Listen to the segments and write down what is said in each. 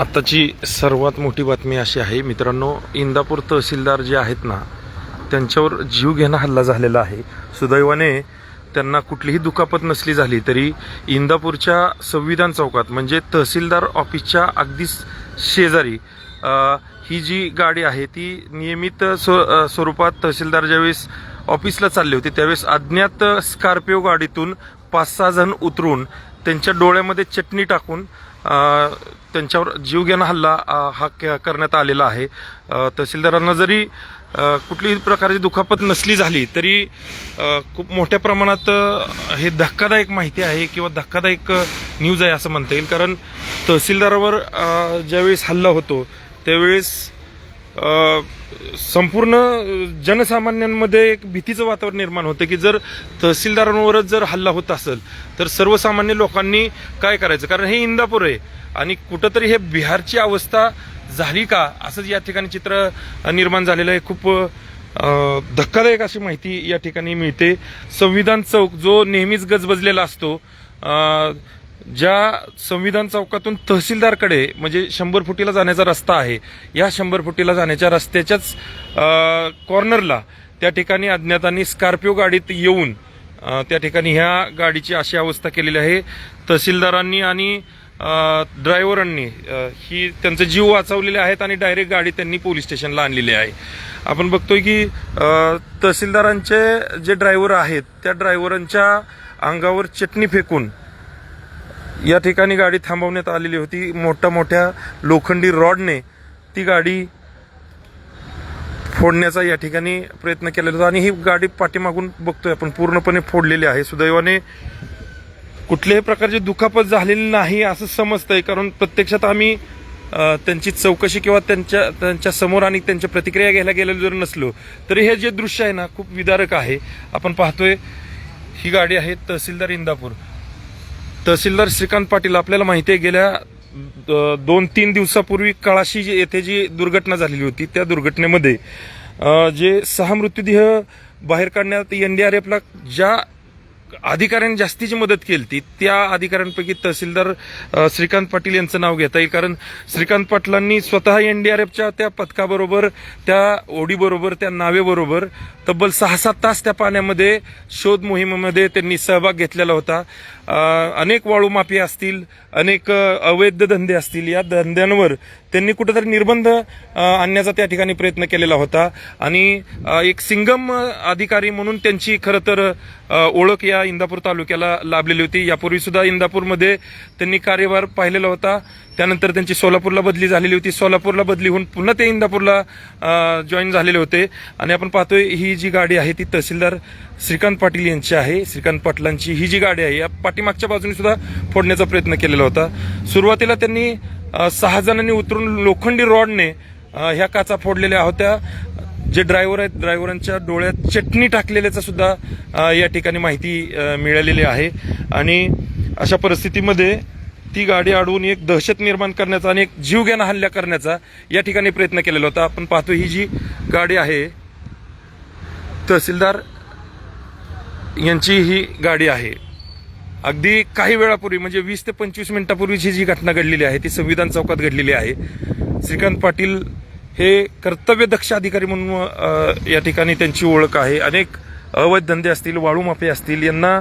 आत्ताची सर्वात मोठी बातमी अशी आहे मित्रांनो इंदापूर तहसीलदार जे आहेत ना त्यांच्यावर जीवघेणा हल्ला झालेला आहे. सुदैवाने त्यांना कुठलीही दुखापत नसली झाली तरी इंदापूरच्या संविधान चौकात म्हणजे तहसीलदार ऑफिसच्या अगदी शेजारी ही जी गाडी आहे ती नियमित स्व स्वरूपात तहसीलदार ज्यावेळेस ऑफिसला चालले होते त्यावेळेस अज्ञात स्कॉर्पिओ गाडीतून पाच सहा जण उतरून त्यांच्या डोळ्यामध्ये चटणी टाकून त्यांच्यावर जीवघेणा हल्ला हा क- करण्यात आलेला आहे. तहसीलदारांना जरी कुठलीही प्रकारची दुखापत नसली झाली तरी खूप मोठ्या प्रमाणात हे धक्कादायक माहिती आहे किंवा धक्कादायक न्यूज आहे असं म्हणता येईल. कारण तहसीलदारावर ज्यावेळेस हल्ला होतो त्यावेळेस संपूर्ण जनसामान्यांमध्ये एक भीतीचं वातावरण निर्माण होतं की जर तहसीलदारांवरच जर हल्ला होत असेल तर सर्वसामान्य लोकांनी काय करायचं? कारण हे इंदापूर आहे. आणि कुठंतरी हे बिहारची अवस्था झाली का? असंच या ठिकाणी चित्र निर्माण झालेलं आहे. खूप धक्कादायक अशी माहिती या ठिकाणी मिळते. संविधान चौक जो नेहमीच गजबजलेला असतो ज्या संविधान चौकातून तहसीलदारकडे म्हणजे शंभर फुटीला जाण्याचा रस्ता आहे या शंभर फुटीला जाण्याच्या रस्त्याच्याच कॉर्नरला त्या ठिकाणी अज्ञातांनी स्कॉर्पिओ गाडीत येऊन त्या ठिकाणी ह्या गाडीची अशी अवस्था केलेली आहे. तहसीलदारांनी आणि ड्रायव्हरांनी ही त्यांचे जीव वाचवलेले आहेत आणि डायरेक्ट गाडी त्यांनी पोलीस स्टेशनला आणलेली आहे. आपण बघतोय की तहसीलदारांचे जे ड्रायव्हर आहेत त्या ड्रायव्हरांच्या अंगावर चटणी फेकून या ठिकाणी गाडी थांबवण्यात आलेली होती. मोठ्या मोठ्या लोखंडी रॉडने ती गाडी फोडण्याचा या ठिकाणी प्रयत्न केलेला होता. आणि ही गाडी पाठीमागून बघतोय आपण पूर्णपणे फोडलेली आहे. सुदैवाने कुठल्याही प्रकारची दुखापत झालेली नाही असं समजतंय. कारण प्रत्यक्षात आम्ही त्यांची चौकशी किंवा त्यांच्या त्यांच्यासमोर आणि त्यांच्या प्रतिक्रिया घ्यायला गेलेलो जर नसलो तरी हे जे दृश्य आहे ना खूप विदारक आहे. आपण पाहतोय ही गाडी आहे तहसीलदार इंदापूर. तहसीलदार श्रीकांत पाटील आपल्याला माहिती आहे गेल्या दोन तीन दिवसापूर्वी कळाशी जी- येथे जी दुर्घटना झालेली होती त्या दुर्घटनेमध्ये जे सहा मृतदेह बाहेर काढण्यात एनडीआरएफला ज्या अधिकाऱ्यांनी जास्तीची मदत केली ती त्या अधिकाऱ्यांपैकी तहसीलदार श्रीकांत पाटील यांचं नाव घेता येईल. कारण श्रीकांत पाटलांनी स्वतः एनडीआरएफच्या त्या पथकाबरोबर त्या ओडीबरोबर त्या नावेबरोबर तब्बल सहा सात तास त्या पाण्यामध्ये शोध मोहिमेमध्ये त्यांनी सहभाग घेतलेला होता. अनेक वाळू असतील अनेक अवैध धंदे असतील या धंद्यांवर त्यांनी कुठेतरी निर्बंध आणण्याचा त्या ठिकाणी प्रयत्न केलेला होता. आणि एक सिंगम अधिकारी म्हणून त्यांची खरं तर ओळख या इंदापूर तालुक्याला लाभलेली होती. यापूर्वी सुद्धा इंदापूरमध्ये त्यांनी कार्यभार पाहिलेला होता. त्यानंतर त्यांची सोलापूरला बदली झालेली होती. सोलापूरला बदली होऊन पुन्हा ते इंदापूरला जॉईन झालेले होते. आणि आपण पाहतोय ही जी गाडी आहे ती तहसीलदार श्रीकांत पाटील यांची आहे. श्रीकांत पाटलांची ही जी गाडी आहे या पाठीमागच्या बाजूने सुद्धा फोडण्याचा प्रयत्न केलेला होता. सुरुवातीला त्यांनी सहा जणांनी उतरून लोखंडी रॉडने ह्या काचा फोडलेल्या होत्या. जे ड्रायव्हर आहेत ड्रायव्हरांच्या डोळ्यात चटणी टाकलेल्याचा सुद्धा या ठिकाणी माहिती मिळालेली आहे. आणि अशा परिस्थितीमध्ये ती गाडी अडवून एक दहशत निर्माण करण्याचा आणि एक जीवघेणा हल्ला करण्याचा या ठिकाणी प्रयत्न केलेला होता. आपण पाहतो ही जी गाडी आहे तहसीलदार यांची ही गाडी आहे. अगदी काही वेळापूर्वी म्हणजे वीस ते पंचवीस मिनिटापूर्वीची जी घटना घडलेली आहे ती संविधान चौकात घडलेली आहे. श्रीकांत पाटील हे कर्तव्यदक्ष अधिकारी म्हणून या ठिकाणी त्यांची ओळख आहे. अनेक अवैध धंदे असतील वाळू माफी असतील यांना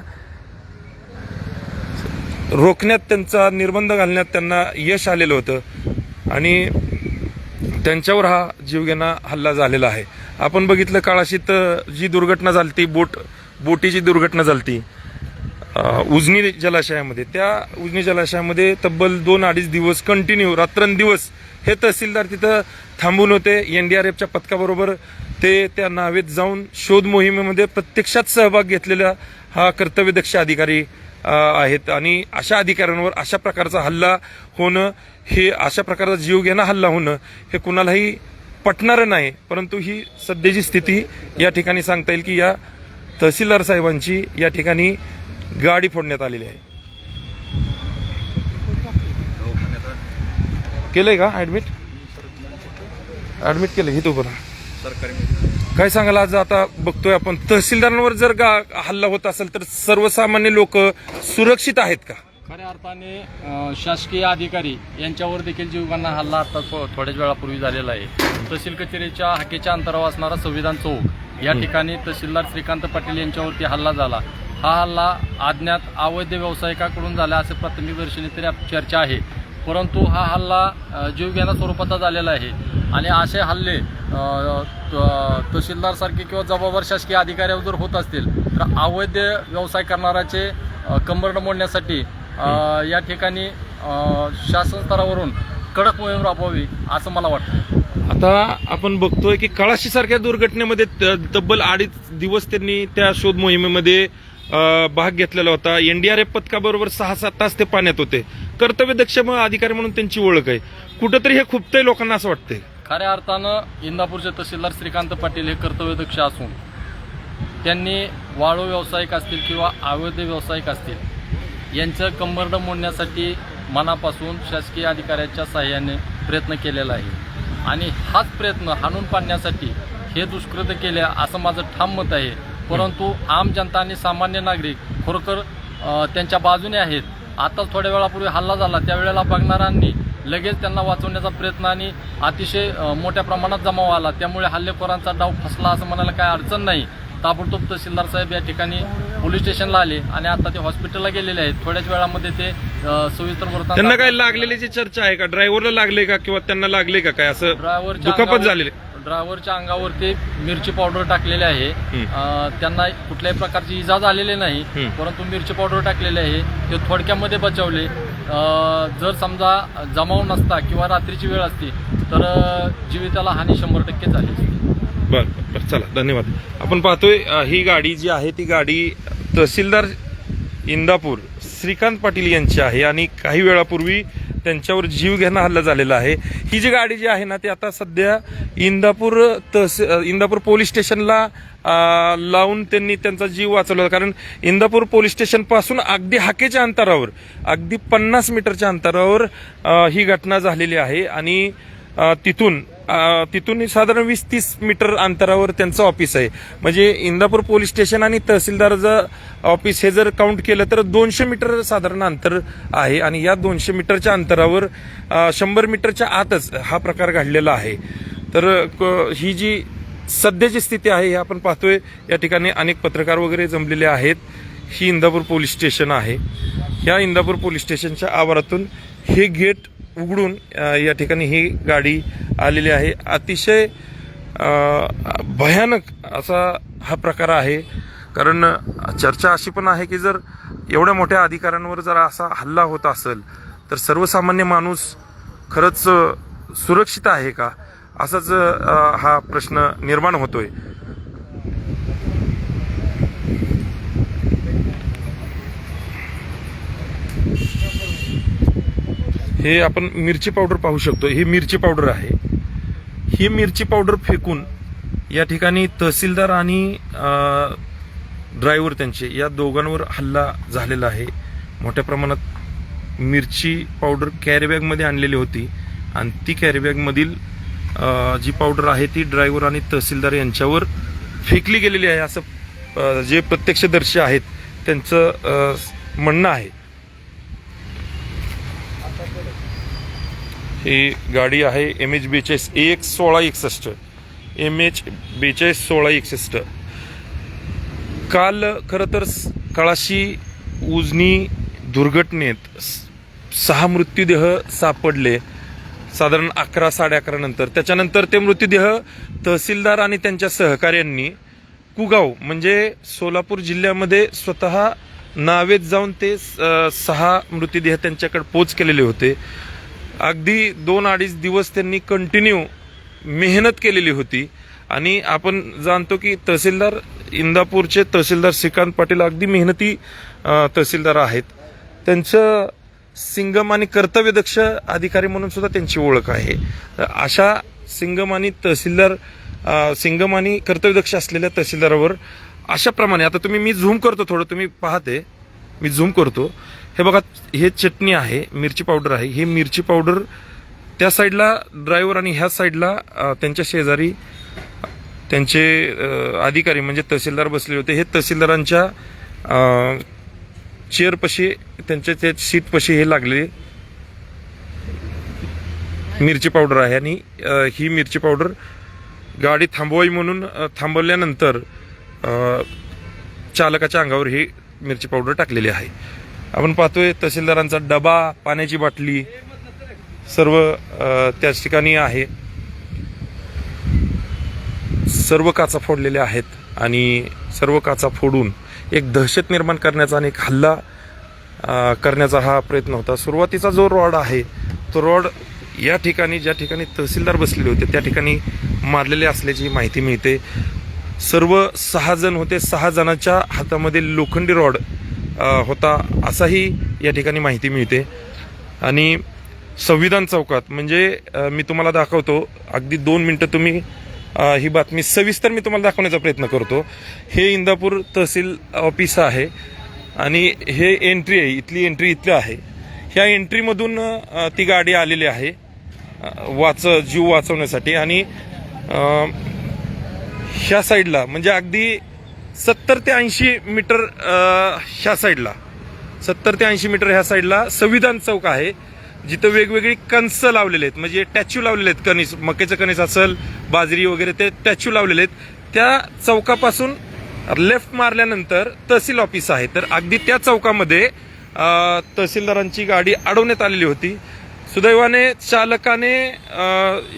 रोखण्यात त्यांचा निर्बंध घालण्यात त्यांना यश आलेलं होतं. आणि त्यांच्यावर हा जीवघेणा हल्ला झालेला आहे. आपण बघितलं काळाशीत जी दुर्घटना झाली बोट बोटीची दुर्घटना झाली उजनी जलाशयामध्ये. त्या उजनी जलाशयामध्ये तब्बल दोन अडीच दिवस कंटिन्यू रात्रंदिवस हे तहसीलदार तिथं थांबून होते. एनडीआरएफच्या पथकाबरोबर ते त्या नावेत जाऊन शोध मोहिमेमध्ये प्रत्यक्षात सहभाग घेतलेला हा कर्तव्यदक्ष अधिकारी आहेत. आणि अशा अधिकाऱ्यांवर अशा प्रकारचा हल्ला होणं हे अशा प्रकारचा जीवघेणा हल्ला होणं हे कुणालाही पटणारं नाही. परंतु ही सध्याची स्थिती या ठिकाणी सांगता येईल की या तहसीलदार साहेबांची या ठिकाणी गाडी फोडण्यात आलेली आहे. केलंय का? ऍडमिट ऍडमिट केलं हे तो बरं काय सांगाल आज आता बघतोय आपण तहसीलदारांवर जर गा हल्ला होत असेल तर सर्वसामान्य लोक सुरक्षित आहेत का? खऱ्या अर्थाने शासकीय अधिकारी यांच्यावर देखील जीवघाणा हल्ला आता थोड्याच वेळापूर्वी झालेला आहे. तहसील कचेरीच्या हाकेच्या अंतरावर असणारा संविधान चौक या ठिकाणी तहसीलदार श्रीकांत पाटील यांच्यावरती हल्ला झाला. हा हल्ला अज्ञात अवैध व्यावसायिकाकडून झाला असे प्राथमिक दर्शनी तरी चर्चा आहे. परंतु हा हल्ला जीवघेण्या स्वरूपाचा झालेला आहे. आणि असे हल्ले त- तहसीलदारसारखे किंवा जबाबदार शासकीय अधिकाऱ्यावर जर होत असतील तर अवैध व्यवसाय करणाऱ्याचे कंबरड मोडण्यासाठी या ठिकाणी शासन स्तरावरून कडक मोहीम राबवावी असं मला वाटतं. आता आपण बघतोय की कळाशी सारख्या दुर्घटनेमध्ये त- तब्बल अडीच दिवस त्यांनी त्या शोध मोहिमेमध्ये भाग घेतलेला होता. एनडीआरएफ पथकाबरोबर सहा सात तास ते पाण्यात होते. कर्तव्यदक्ष अधिकारी म्हणून त्यांची ओळख आहे. कुठंतरी हे खुपतंय लोकांना असं वाटतंय. खऱ्या अर्थानं इंदापूरचे तहसीलदार श्रीकांत पाटील हे कर्तव्यदक्ष असून त्यांनी वाळू व्यावसायिक असतील किंवा अवैध व्यावसायिक असतील यांचं कंबरड मोडण्यासाठी मनापासून शासकीय अधिकाऱ्याच्या सहाय्याने प्रयत्न केलेला आहे. आणि हाच प्रयत्न हाणून पाडण्यासाठी हे दुष्कृत्य केले असं माझं ठाम मत आहे. परंतु आम जनता आणि सामान्य नागरिक खरोखर त्यांच्या बाजूने आहेत. आताच थोड्या वेळापूर्वी हल्ला झाला. त्यावेळेला बघणाऱ्यांनी लगेच त्यांना वाचवण्याचा प्रयत्न आणि अतिशय मोठ्या प्रमाणात जमाव आला. त्यामुळे हल्लेखोरांचा डाव फसला असं म्हणायला काय अडचण नाही. ताबडतोब तहसीलदार साहेब या ठिकाणी पोलीस स्टेशनला आले आणि आता ते हॉस्पिटलला गेलेले आहेत. थोड्याच वेळामध्ये ते सविस्तर वृत्तांत त्यांना काय लागलेल्याची चर्चा आहे का? ड्रायव्हरला लागले का किंवा त्यांना लागले का काय? असं दुखापत झालेली. ड्रायव्हरच्या अंगावरती मिरची पावडर टाकलेली आहे. अ, त्यांना कुठल्याही प्रकारची इजा झालेली नाही हम्म. परंतु मिरची पावडर टाकलेली आहे. ते थोडक्यामध्ये बचावले. अ, जर समजा जमाव नसता किंवा रात्रीची वेळ असती तर अ, जीविताला हानी शंभर टक्के झाली. असती. बर बर चला धन्यवाद. आपण पाहतोय अ, ही गाडी जी आहे ती गाडी तहसीलदार इंदापूर श्रीकांत पाटील यांची आहे. आणि काही वेळापूर्वी त्यांच्यावर जीवघेणा हल्ला झालेला आहे. ही जी गाडी जी आहे ना ती आता सध्या इंदापूर तहसी इंदापूर पोलीस स्टेशनला लावून त्यांनी त्यांचा जीव वाचवला कारण इंदापूर पोलीस स्टेशनपासून अगदी हाकेच्या अंतरावर अगदी पन्नास मीटरच्या अंतरावर ही घटना झालेली आहे. आणि तिथून तिथून साधारण वीस तीस मीटर अंतरावर त्यांचं ऑफिस आहे. म्हणजे इंदापूर पोलीस स्टेशन आणि तहसीलदारचं ऑफिस हे जर काउंट केलं तर दोनशे मीटर साधारण अंतर आहे आणि या दोनशे मीटरच्या अंतरावर शंभर मीटरच्या आतच हा प्रकार घडलेला आहे. तर क- ही जी सध्याची स्थिती आहे हे आपण पाहतोय. या ठिकाणी अनेक पत्रकार वगैरे जमलेले आहेत. ही इंदापूर पोलीस स्टेशन आहे. या इंदापूर पोलीस स्टेशनच्या आवारातून हे गेट उघडून या ठिकाणी ही गाडी आलेली आहे. अतिशय भयानक असा हा प्रकार आहे. कारण चर्चा अशी पण आहे की जर एवढ्या मोठ्या अधिकाऱ्यांवर जर असा हल्ला होत असेल तर सर्वसामान्य माणूस खरंच सुरक्षित आहे का? असाच हा प्रश्न निर्माण होतोय. हे आपण मिरची पावडर पाहू शकतो. ही मिरची पावडर आहे. ही मिरची पावडर फेकून या ठिकाणी तहसीलदार आणि ड्रायव्हर त्यांचे या दोघांवर हल्ला झालेला आहे. मोठ्या प्रमाणात मिरची पावडर कॅरीबॅगमध्ये आणलेली होती आणि ती कॅरीबॅगमधील जी पावडर आहे ती ड्रायव्हर आणि तहसीलदार यांच्यावर फेकली गेलेली आहे असं जे प्रत्यक्षदर्शी आहेत त्यांचं म्हणणं आहे. ही गाडी आहे एम एच बेचाळीस एक सोळा एकसष्ट. एम एच बेचाळीस सोळा एकसष्ट. काल खरं तर कळाशी उजनी दुर्घटनेत सहा मृत्यूदेह सापडले. साधारण अकरा साडे अकरा नंतर. त्याच्यानंतर ते मृत्यूदेह तहसीलदार आणि त्यांच्या सहकाऱ्यांनी कुगाव म्हणजे सोलापूर जिल्ह्यामध्ये स्वतः नावेत जाऊन ते सहा मृतदेह त्यांच्याकडे पोच केलेले होते. अगदी दोन अडीच दिवस त्यांनी कंटिन्यू मेहनत केलेली होती. आणि आपण जाणतो की तहसीलदार इंदापूरचे तहसीलदार श्रीकांत पाटील अगदी मेहनती तहसीलदार आहेत. त्यांचं सिंगम आणि कर्तव्यदक्ष अधिकारी म्हणून सुद्धा त्यांची ओळख आहे. अशा सिंगम आणि तहसीलदार सिंगम आणि कर्तव्यदक्ष असलेल्या तहसीलदारावर अशाप्रमाणे आता तुम्ही मी झूम करतो थोडं तुम्ही पाहते. मी झूम करतो. हे बघा हे चटणी आहे मिरची पावडर आहे. हे मिरची पावडर त्या साईडला ड्रायव्हर आणि ह्या साईडला त्यांच्या शेजारी त्यांचे अधिकारी म्हणजे तहसीलदार बसले होते. हे तहसीलदारांच्या चेअरपाशी त्यांच्या त्या सीटपाशी हे लागले मिरची पावडर आहे. आणि ही मिरची पावडर गाडी थांबवावी म्हणून थांबवल्यानंतर चालकाच्या अंगावर ही मिरची पावडर टाकलेली आहे. आपण पाहतोय तहसीलदारांचा डबा पाण्याची बाटली सर्व त्याच ठिकाणी आहे. सर्व काचा फोडलेल्या आहेत आणि सर्व काचा फोडून एक दहशत निर्माण करण्याचा आणि एक हल्ला करण्याचा हा प्रयत्न होता. सुरुवातीचा जो रॉड आहे तो रॉड या ठिकाणी ज्या ठिकाणी तहसीलदार बसलेले होते त्या ठिकाणी मारलेले असल्याची माहिती मिळते. सर्व सहा जण होते सहा जणांच्या हातामध्ये लोखंडी रॉड होता असाही या ठिकाणी माहिती मिळते. आणि संविधान चौकात म्हणजे मी तुम्हाला दाखवतो अगदी दोन मिनटं तुम्ही ही बातमी सविस्तर मी तुम्हाला दाखवण्याचा प्रयत्न करतो. हे इंदापूर तहसील ऑफिस आहे आणि हे एंट्री आहे इथली एंट्री इथलं आहे. ह्या एंट्रीमधून ती गाडी आलेली आहे वाच जीव वाचवण्यासाठी आणि ह्या साईडला म्हणजे अगदी सत्तर ते ऐंशी मीटर ह्या साईडला. सत्तर ते ऐंशी मीटर ह्या साईडला संविधान चौक आहे. जिथं वेगवेगळी कणस लावलेले आहेत. म्हणजे टॅच्यू लावलेले आहेत. कणीस मकेचं कणीस असेल बाजरी वगैरे ते टॅच्यू लावलेले आहेत. त्या चौकापासून लेफ्ट मारल्यानंतर तहसील ऑफिस आहे. तर अगदी त्या चौकामध्ये तहसीलदारांची गाडी अडवण्यात आलेली होती. सुदैवाने चालकाने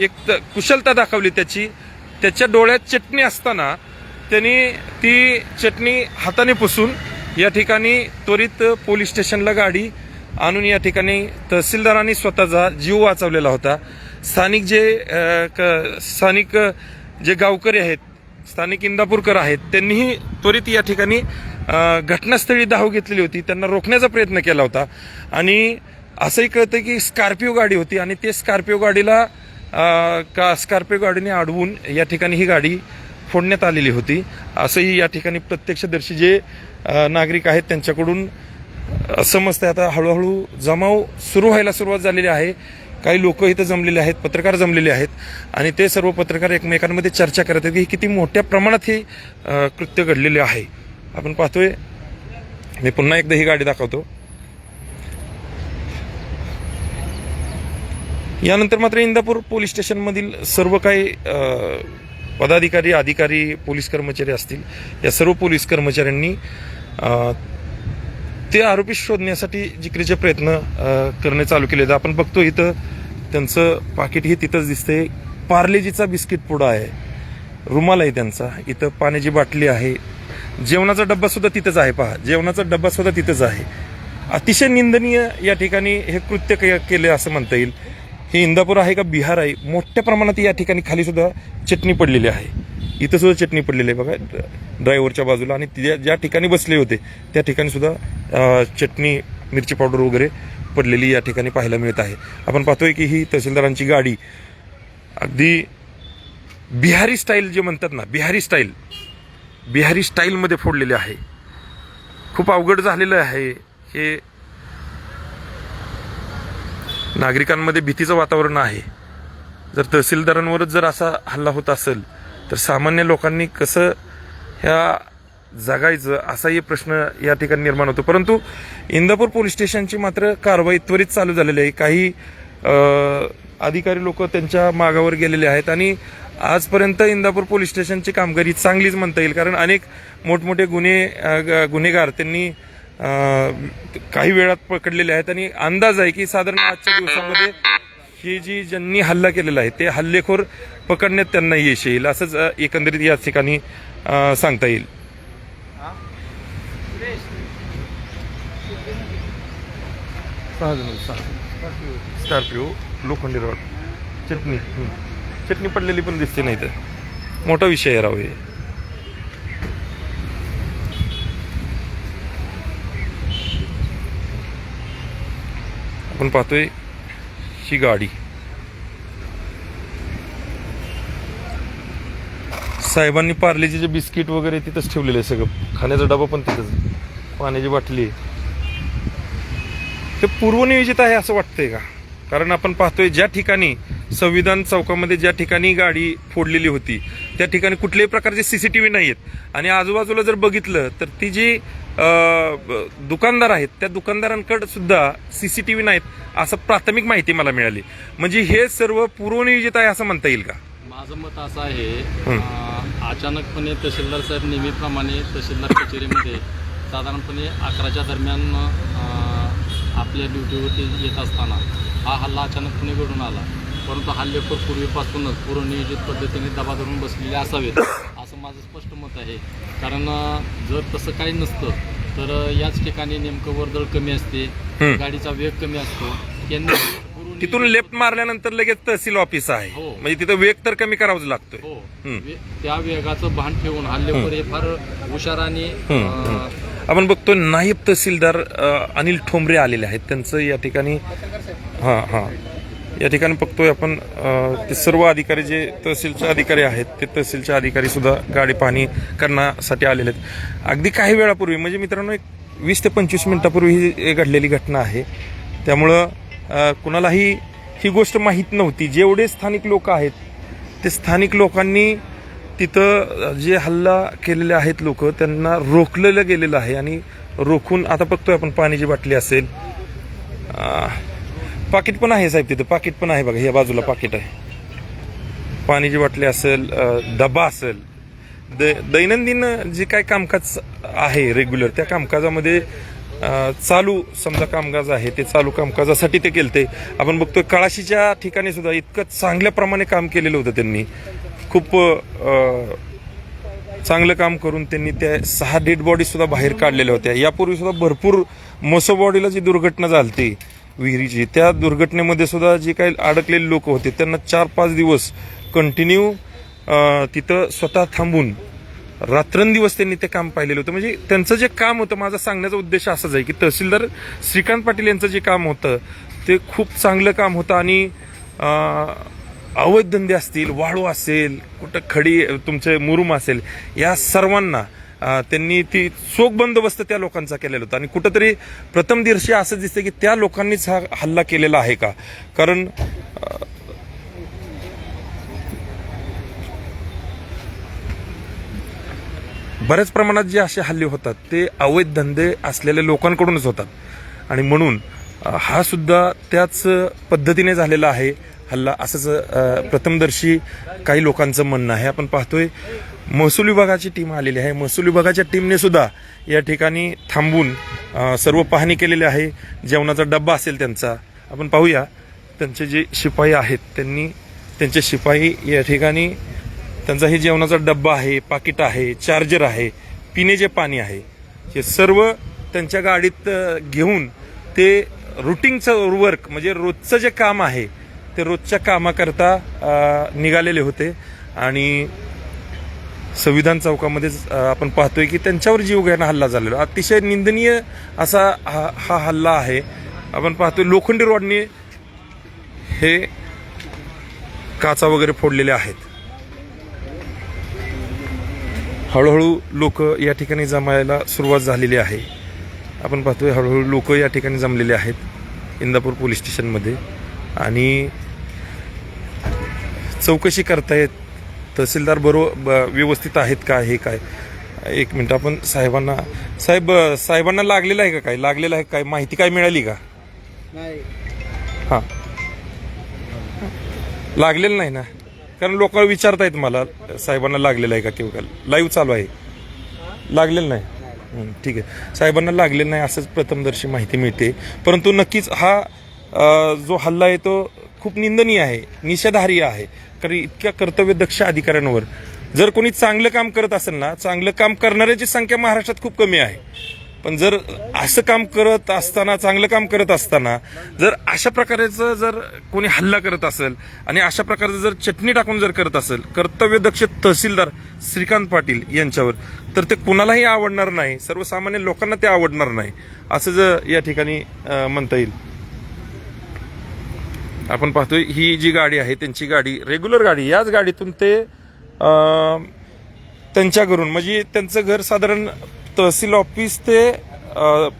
एक कुशलता दाखवली त्याची. त्याच्या डोळ्यात चटणी असताना त्यांनी ती चटणी हाताने पुसून या ठिकाणी त्वरित पोलीस स्टेशनला गाडी आणून या ठिकाणी तहसीलदारांनी स्वतःचा जीव वाचवलेला होता. स्थानिक जे क- स्थानिक जे गावकरी आहेत स्थानिक इंदापूरकर आहेत त्यांनीही त्वरित या ठिकाणी घटनास्थळी धाव घेतलेली होती. त्यांना रोखण्याचा प्रयत्न केला होता. आणि असंही कळतं की स्कॉर्पिओ गाडी होती आणि ते स्कॉर्पिओ गाडीला का स्कॉर्पिओ गाडीने अडवून या ठिकाणी ही गाडी फोडण्यात आलेली होती. असंही या ठिकाणी प्रत्यक्षदर्शी जे नागरिक आहेत त्यांच्याकडून समजते आता हळूहळू जमाव सुरू व्हायला सुरुवात झालेली आहे. काही लोक इथं जमलेले आहेत पत्रकार जमलेले आहेत आणि ते सर्व पत्रकार एकमेकांमध्ये चर्चा करत आहेत की किती मोठ्या प्रमाणात हे कृत्य घडलेले आहे. आपण पाहतोय. मी पुन्हा एकदा ही गाडी दाखवतो. यानंतर मात्र इंदापूर पोलीस स्टेशनमधील सर्व काही पदाधिकारी अधिकारी पोलीस कर्मचारी असतील या सर्व पोलीस कर्मचाऱ्यांनी ते आरोपी शोधण्यासाठी जिकरीचे प्रयत्न करणे चालू केले आहेत. आपण बघतो इथं त्यांचं पाकिटही तिथंच दिसते पार्लेजीचा बिस्किट पुडा आहे. रुमाल आहे त्यांचा. इथं पाण्याची बाटली आहे. जेवणाचा डब्बा सुद्धा तिथंच आहे पहा. जेवणाचा डब्बा सुद्धा तिथंच आहे. अतिशय निंदनीय या ठिकाणी हे कृत्य के- केले असं म्हणता येईल. हे इंदापूर आहे का बिहार आहे मोठ्या प्रमाणात या ठिकाणी खाली सुद्धा चटणी पडलेली आहे. इथं सुद्धा चटणी पडलेली आहे बघा ड्रायव्हरच्या बाजूला आणि ज्या ज्या ठिकाणी बसले होते त्या ठिकाणी सुद्धा चटणी मिरची पावडर वगैरे पडलेली या ठिकाणी पाहायला मिळत आहे. आपण पाहतोय की ही तहसीलदारांची गाडी अगदी बिहारी स्टाईल जे म्हणतात ना बिहारी स्टाईल बिहारी स्टाईलमध्ये फोडलेली आहे. खूप अवघड झालेलं आहे. हे नागरिकांमध्ये भीतीचं वातावरण आहे. जर तहसीलदारांवरच जर असा हल्ला होत असेल तर सामान्य लोकांनी कसं ह्या जगायचं असाही प्रश्न या ठिकाणी निर्माण होतो. परंतु इंदापूर पोलीस स्टेशनची मात्र कारवाई त्वरित चालू झालेली आहे. काही अधिकारी लोक त्यांच्या मागावर गेलेले आहेत आणि आजपर्यंत इंदापूर पोलीस स्टेशनची कामगिरी चांगलीच म्हणता येईल. कारण अनेक मोठमोठे गुन्हे ग- गुन्हेगार त्यांनी काही वेळात पकडलेले आहेत आणि अंदाज आहे की साधारण आजच्या दिवसामध्ये ही जी ज्यांनी हल्ला केलेला आहे ते हल्लेखोर पकडण्यात त्यांना यश येईल असंच एकंदरीत या ठिकाणी सांगता येईल. स्कॉर्पिओ लोखंडी रॉड चटणी. चटणी पडलेली पण दिसते नाही तर. मोठा विषय आहे राव हे. आपण पाहतोय ही गाडी. साहेबांनी पार्लेचे जे बिस्किट वगैरे तिथंच ठेवलेलं आहे सगळं. खाण्याचा डबा पण तिथंच. पाण्याची बाटली आहे. ते पूर्वनियोजित आहे असं वाटतंय का? कारण आपण पाहतोय ज्या ठिकाणी संविधान चौकामध्ये ज्या ठिकाणी गाडी फोडलेली होती त्या ठिकाणी कुठल्याही प्रकारचे सी सी टी व्ही नाही आहेत आणि आजूबाजूला जर बघितलं तर ती जी दुकानदार आहेत. त्या दुकानदारांकडे सुद्धा सीसीटीव्ही नाहीत असं प्राथमिक माहिती मला मिळाली. म्हणजे हे सर्व पूर्वनियोजित आहे असं म्हणता येईल का? माझं मत असं आहे अचानकपणे तहसीलदार साहेब नेहमीप्रमाणे तहसीलदार कचेरीमध्ये साधारणपणे अकराच्या दरम्यान आपल्या ड्युटीवरती येत असताना हा हल्ला अचानकपणे घडून आला. परंतु हल्लेखोर पूर्वीपासूनच पूर्वनियोजित पद्धतीने दबा धरून बसलेले असावेत असं माझं स्पष्ट मत आहे. कारण जर तसं काही नसतं तर याच ठिकाणी नेमकं वर्दळ कमी असते. गाडीचा वेग कमी असतो. तिथून लेफ्ट मारल्यानंतर लगेच तहसील ऑफिस आहे. हो. म्हणजे तिथं वेग तर कमी करावाच लागतोय. हो. हम्म. वे- त्या वेगाचं भान ठेवून हल्लेखोर हे फार हुशार आणि हम्म, अं, आपण बघतो नायब तहसीलदार अ, अनिल ठोंबरे आलेले आहेत. त्यांचं या ठिकाणी हां हां. या ठिकाणी बघतोय आपण ते सर्व अधिकारी जे तहसीलचे अधिकारी आहेत ते तहसीलचे अधिकारी सुद्धा गाडी पाहणी करण्यासाठी आलेले आहेत. अगदी काही वेळापूर्वी म्हणजे मित्रांनो एक वीस ते पंचवीस मिनिटापूर्वी ही घडलेली घटना आहे. त्यामुळं कुणालाही ही गोष्ट माहीत नव्हती. जेवढे स्थानिक लोक आहेत ते स्थानिक लोकांनी तिथं जे हल्ला केलेले आहेत लोक त्यांना रोखलेलं गेलेलं आहे. आणि रोखून आता बघतोय आपण पाण्याची बाटली असेल. पाकिट पण आहे साहेब तिथं. पाकिट पण आहे बघा या बाजूला पाकिट आहे. पाण्याची बाटली असेल डबा असेल. द दैनंदिन जे काय कामकाज आहे रेग्युलर त्या कामकाजामध्ये चालू समजा कामकाज आहे ते चालू कामकाजासाठी ते केलं ते आपण बघतोय कळाशीच्या ठिकाणी सुद्धा इतकं चांगल्या प्रमाणे काम केलेलं होतं त्यांनी. खूप चांगलं काम करून त्यांनी त्या सहा डेड बॉडी सुद्धा बाहेर काढलेल्या होत्या. यापूर्वी सुद्धा भरपूर मसो बॉडीला जी दुर्घटना झालती विहिरीची. त्या दुर्घटनेमध्ये सुद्धा जे काही अडकलेले लोक होते त्यांना चार पाच दिवस कंटिन्यू तिथं स्वतः थांबून रात्रंदिवस त्यांनी ते काम पाहिलेलं होतं. म्हणजे त्यांचं जे काम होतं माझा सांगण्याचा उद्देश असाच आहे की तहसीलदार श्रीकांत पाटील यांचं जे काम होतं ते खूप चांगलं काम होतं आणि अवैध धंदे असतील वाळू असेल कुठं खडी तुमचे मुरुम असेल या सर्वांना त्यांनी ती चोख बंदोबस्त त्या लोकांचा केलेला होता. आणि कुठंतरी प्रथम दिवशी असं दिसतं की त्या लोकांनीच हा हल्ला केलेला आहे का? कारण बऱ्याच प्रमाणात जे असे हल्ले होतात ते अवैध धंदे असलेल्या लोकांकडूनच होतात. आणि म्हणून हा सुद्धा त्याच पद्धतीने झालेला आहे हल्ला असंच प्रथमदर्शी काही लोकांचं म्हणणं आहे. आपण पाहतोय महसूल विभागाची टीम आलेली आहे. महसूल विभागाच्या टीमने सुद्धा या ठिकाणी थांबून सर्व पाहणी केलेली आहे. जेवणाचा डब्बा असेल त्यांचा. आपण पाहूया त्यांचे जे शिपाई आहेत त्यांनी त्यांचे शिपाई या ठिकाणी त्यांचा हे जेवणाचा डब्बा आहे पाकिट आहे चार्जर आहे पिण्याचे पाणी आहे हे सर्व त्यांच्या गाडीत घेऊन ते रुटीनचं वर्क म्हणजे रोजचं जे काम आहे ते रोजच्या कामाकरता निघालेले होते. आणि संविधान चौकामध्येच आपण पाहतोय की त्यांच्यावर जीवघ्यानं हल्ला झालेला. अतिशय निंदनीय असा हा हा हल्ला आहे. आपण पाहतोय लोखंडी रॉडने हे काचा वगैरे फोडलेले आहेत. हळूहळू लोक या ठिकाणी जमायला सुरुवात झालेली आहे. आपण पाहतोय हळूहळू लोक या ठिकाणी जमलेले आहेत इंदापूर पोलीस स्टेशनमध्ये. आणि चौकशी करतायत तहसीलदार बरोबर व्यवस्थित आहेत का हे काय? एक मिनिट आपण साहेबांना साहेब साहेबांना लागलेलं आहे का काय? लागलेलं आहे काय? माहिती काय मिळाली का? नाही. हां. लागलेलं नाही ना? कारण लोक विचारतायत मला साहेबांना लागलेलं आहे का किंवा काय लाईव्ह चालू आहे. लागलेलं नाही? ठीक आहे. साहेबांना लागलेलं नाही असंच प्रथमदर्शी माहिती मिळते. परंतु नक्कीच हा जो हल्ला आहे तो खूप निंदनीय आहे निषेधार्ह आहे. कारण इतक्या कर्तव्यदक्ष अधिकाऱ्यांवर. जर कोणी चांगलं काम करत असेल ना चांगलं काम करणाऱ्याची संख्या महाराष्ट्रात खूप कमी आहे. पण जर असं काम करत असताना चांगलं काम करत असताना जर अशा प्रकारचं जर कोणी हल्ला करत असेल आणि अशा प्रकारचं जर चटणी टाकून जर करत असेल कर्तव्यदक्ष तहसीलदार श्रीकांत पाटील यांच्यावर तर ते कुणालाही आवडणार नाही. सर्वसामान्य लोकांना ते आवडणार नाही. असं जर या ठिकाणी म्हणता येईल. आपण पाहतोय ही जी गाडी आहे त्यांची गाडी रेग्युलर गाडी याच गाडीतून ते त्यांच्या घरून म्हणजे त्यांचं घर साधारण तहसील ऑफिस ते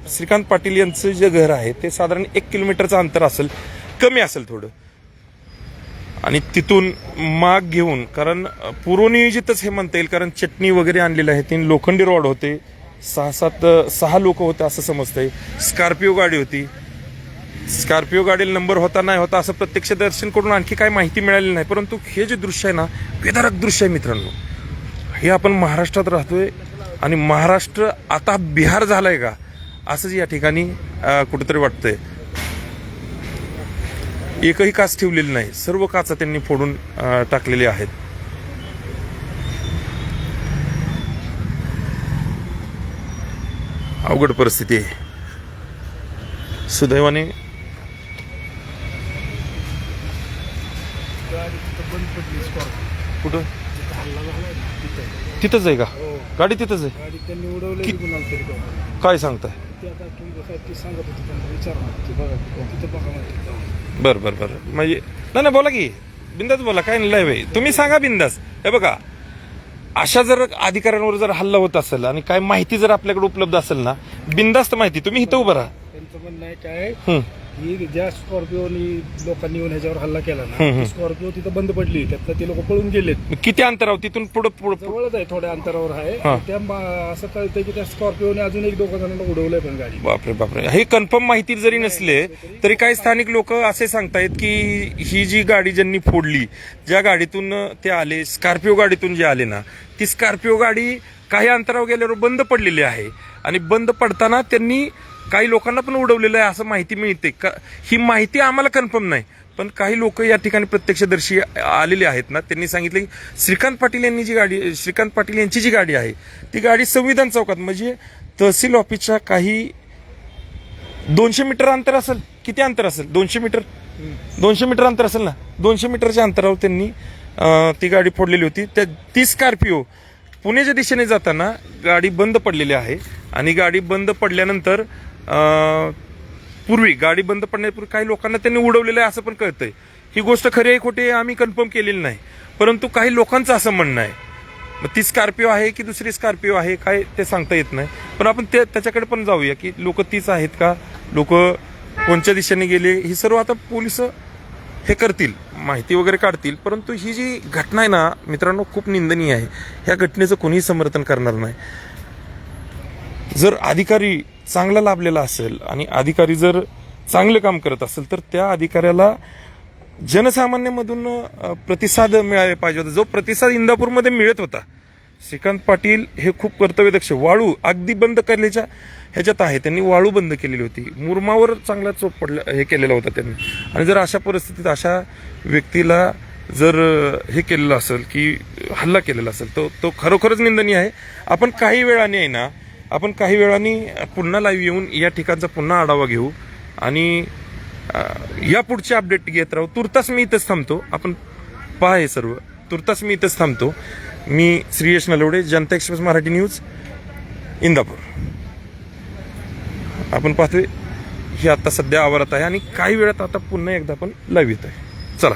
श्रीकांत पाटील यांचं जे घर आहे ते साधारण एक किलोमीटरचं अंतर असेल कमी असेल थोडं. आणि तिथून माग घेऊन कारण पूर्वनियोजितच हे म्हणता येईल कारण चटणी वगैरे आणलेलं आहे तीन लोखंडी रॉड होते सहा सात सहा लोक होते असं समजतंय. स्कॉर्पिओ गाडी होती स्कॉर्पिओ गाडीला नंबर होता नाही होता असं प्रत्यक्ष दर्शन करून आणखी काही माहिती मिळाली नाही. परंतु हे जे दृश्य आहे ना वेदारक दृश्य आहे मित्रांनो. हे आपण महाराष्ट्रात राहतोय आणि महाराष्ट्र आता बिहार झालाय का असंच या ठिकाणी कुठंतरी कुठेतरी वाटतंय. एकही काच ठेवलेली नाही. सर्व काचा त्यांनी फोडून टाकलेले टाकलेली आहेत. अवघड परिस्थिती आहे. सुदैवाने कुठं तिथंच आहे का? गाडी तिथंच आहे? गाडी त्यांनी उडवलेली कुणाला तरी बघा. काय सांगताय? ते आता तुमचं साहेब ते सांगत होते त्यांना विचारणार. की बघा तिथं बघा म्हणते. जाऊन. बर बर बर. म्हणजे नाही नाही बोला की. बिंदास बोला काय नाही लय भाई तुम्ही सांगा बिंदास. हे बघा अशा जर अधिकाऱ्यांवर जर हल्ला होत असेल आणि काय माहिती जर आपल्याकडे उपलब्ध असेल ना बिंदास्त माहिती तुम्ही इथं उभं राहा. त्यांचं म्हणणं आहे काय हं. ही ज्या स्कॉर्पिओनी लोकांनी येऊन ह्याच्यावर हल्ला केला ना हम्म, हम्म. ती स्कॉर्पिओ तिथं बंद पडली. त्यातनं ते लोक पळून गेलेत. किती अंतरावर? तिथून पुढं पुढं जवळच आहे थोड्या अंतरावर आहे. त्या मा- असं कळतंय की त्या स्कॉर्पिओने अजून एक दोघं जणांना उडवलंय पण गाडी. बापरे बापरे. हे कन्फर्म माहिती जरी नसले तरी काही स्थानिक लोक असे सांगतायत की ही जी गाडी ज्यांनी फोडली ज्या गाडीतून ते आले स्कॉर्पिओ गाडीतून जे आले ना ती स्कॉर्पिओ गाडी काही अंतरावर गेल्यावर बंद पडलेली आहे. आणि बंद पडताना त्यांनी काही लोकांना पण उडवलेलं आहे असं माहिती मिळते. का ही माहिती आम्हाला कन्फर्म नाही. पण काही लोक या ठिकाणी प्रत्यक्षदर्शी आलेले आहेत ना त्यांनी सांगितलं की श्रीकांत पाटील यांनी जी गाडी श्रीकांत पाटील यांची जी गाडी आहे ती गाडी संविधान चौकात म्हणजे तहसील ऑफिसच्या काही दोनशे मीटर अंतर असेल किती अंतर असेल? दोनशे मीटर? दोनशे मीटर अंतर असेल ना? दोनशे मीटरच्या अंतरावर त्यांनी ती गाडी फोडलेली होती. त्या ती स्कॉर्पिओ पुण्याच्या दिशेने जाताना गाडी बंद पडलेली आहे आणि गाडी बंद पडल्यानंतर पूर्वी गाडी बंद पडण्यापूर्वी काही लोकांना त्यांनी उडवलेलं आहे असं पण कळतंय. ही गोष्ट खरी आहे खोटी आहे आम्ही कन्फर्म केलेली नाही. परंतु काही लोकांचं असं म्हणणं आहे. मग ती स्कॉर्पिओ आहे की दुसरी स्कॉर्पिओ आहे काय ते सांगता येत नाही. पण आपण ते त्याच्याकडे पण जाऊया की लोक तीच आहेत का? लोक कोणत्या दिशेने गेले? ही सर्व आता पोलीस हे करतील माहिती वगैरे काढतील. परंतु ही जी घटना आहे ना मित्रांनो खूप निंदनीय आहे. ह्या घटनेचं कोणीही समर्थन करणार नाही. जर अधिकारी चांगला लाभलेला असेल आणि अधिकारी जर चांगलं काम करत असेल तर त्या अधिकाऱ्याला जनसामान्यामधून प्रतिसाद मिळाले पाहिजे होता. जो प्रतिसाद इंदापूरमध्ये मिळत होता. श्रीकांत पाटील हे खूप कर्तव्यदक्ष वाळू अगदी बंद करण्याच्या ह्याच्यात आहे. त्यांनी वाळू बंद केलेली होती. मुरमावर चांगला चोप पडला हे केलेला होता त्यांनी. आणि जर अशा परिस्थितीत अशा व्यक्तीला जर हे केलेलं असेल की हल्ला केलेला असेल तो तो खरोखरच निंदनीय आहे. आपण काही वेळाने आहे ना आपण काही वेळाने पुन्हा लाईव्ह येऊन या ठिकाणचा पुन्हा आढावा घेऊ. आणि या पुढचे अपडेट घेत राहू. तुर्तास मी इथंच थांबतो. आपण पहा हे सर्व. तुर्तास मी इथंच थांबतो. मी श्रीयश नलवडे जनता एक्सप्रेस मराठी न्यूज इंदापूर. आपण पाहतोय ही आता सध्या आवारात आहे आणि काही वेळात आता पुन्हा एकदा आपण लाईव्ह येत आहे चला.